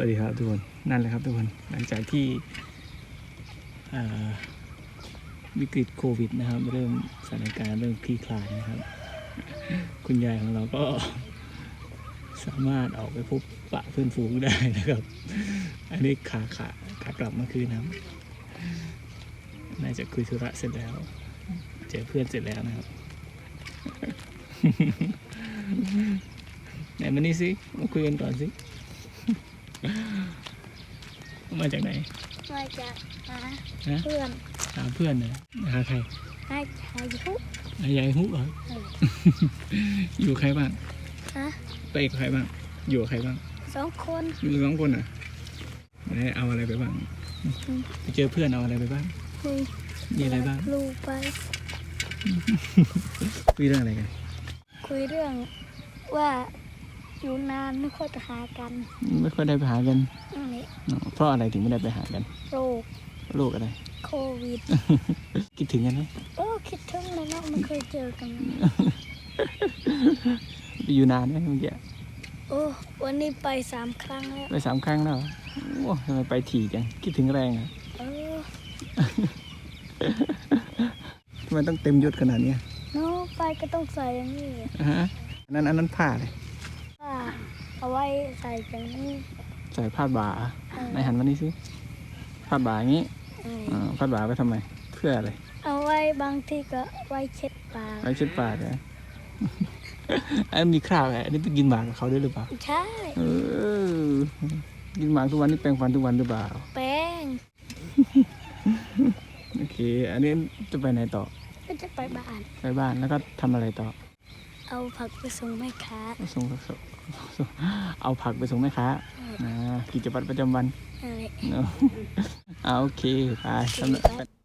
วัสดีครับทุกคน นั่นแหละครับทุกคน หลังจากที่วิกฤตโควิดนะครับ เริ่มสถานการณ์เริ่มคลี่คลายนะครับ คุณยายของเราก็สามารถออกไปพบปะเพื่อนฝูงได้นะครับ อันนี้ขาขาขากลับเมื่อคืนนะครับน่าจะคุยธุระเสร็จแล้ว เจอเพื่อนเสร็จแล้วนะครับไหนมานี่สิ มาคุยกันก่อนสิ มาจากไหน มาจากหาฮะ เพื่อนหาเพื่อนนะหาใครให้หายุหายายฮุเหรอ อยู่ใครบ้างฮะไปกับใครบ้าง อยู่กับใครบ้าง สองคนอยู่สองคนเหรอะไหนเอาอะไรไปบ้าง ไปเจอเพื่อนเอาอะไรไปบ้างคุยมีอะไรบ้าง ลูกไปคุยเรื่องอะไรกัน คุยเรื่องว่า อยู่นานไม่ค่อยจะหากันไม่ค่อยได้ไปหากันนั่นแหละอ๋อเพราะอะไรถึงไม่ได้ไปหากันโรคโรคอะไร โควิด คิดถึงกันไหมโอ้คิดถึงเลยเนาะไม่เคยเจอกันไปอยู่นานไหมเมื่อกี้โอ้วันนี้ไปสามครั้งแล้วไปสามครั้งแล้วเหรอโอ้ทำไมไปถี่จังคิดถึงแรงอะเออทำไมต้องเต็มยศขนาดเนี้ยเนาะไปก็ต้องใส่อย่างนี้อ่าฮะอันนั้นอันนั้นผ้าเลยผ้า เอาไว้ใส่อย่างนี้ใส่ผ้าบ่าเออไหนหันมานี่สิผ้าบ่าอย่างนี้เอออ่าผ้าบ่าไปทำไม เพื่ออะไร เอาไว้บางทีก็ไว้เช็ดปากไว้เช็ดปากเหรออันนนมีคราบไงอันนี้ไปกินหมากกับเขาด้วยหรือเปล่า ใช่ เออ กินหมากทุกวันนี่แปรงฟันทุกวันหรือเปล่า แป้งโอเค อันนี้จะไปไหนต่อ ก็จะไปบ้าน ไปบ้านแล้วก็ทำอะไรต่อ เอาผักไปส่งแม่ค้าส่งส่งส่งเอาผักไปส่งแม่ค้านะกิจวัตรประจำวันอะไร เนอะเอาโอเคไปสำหรับ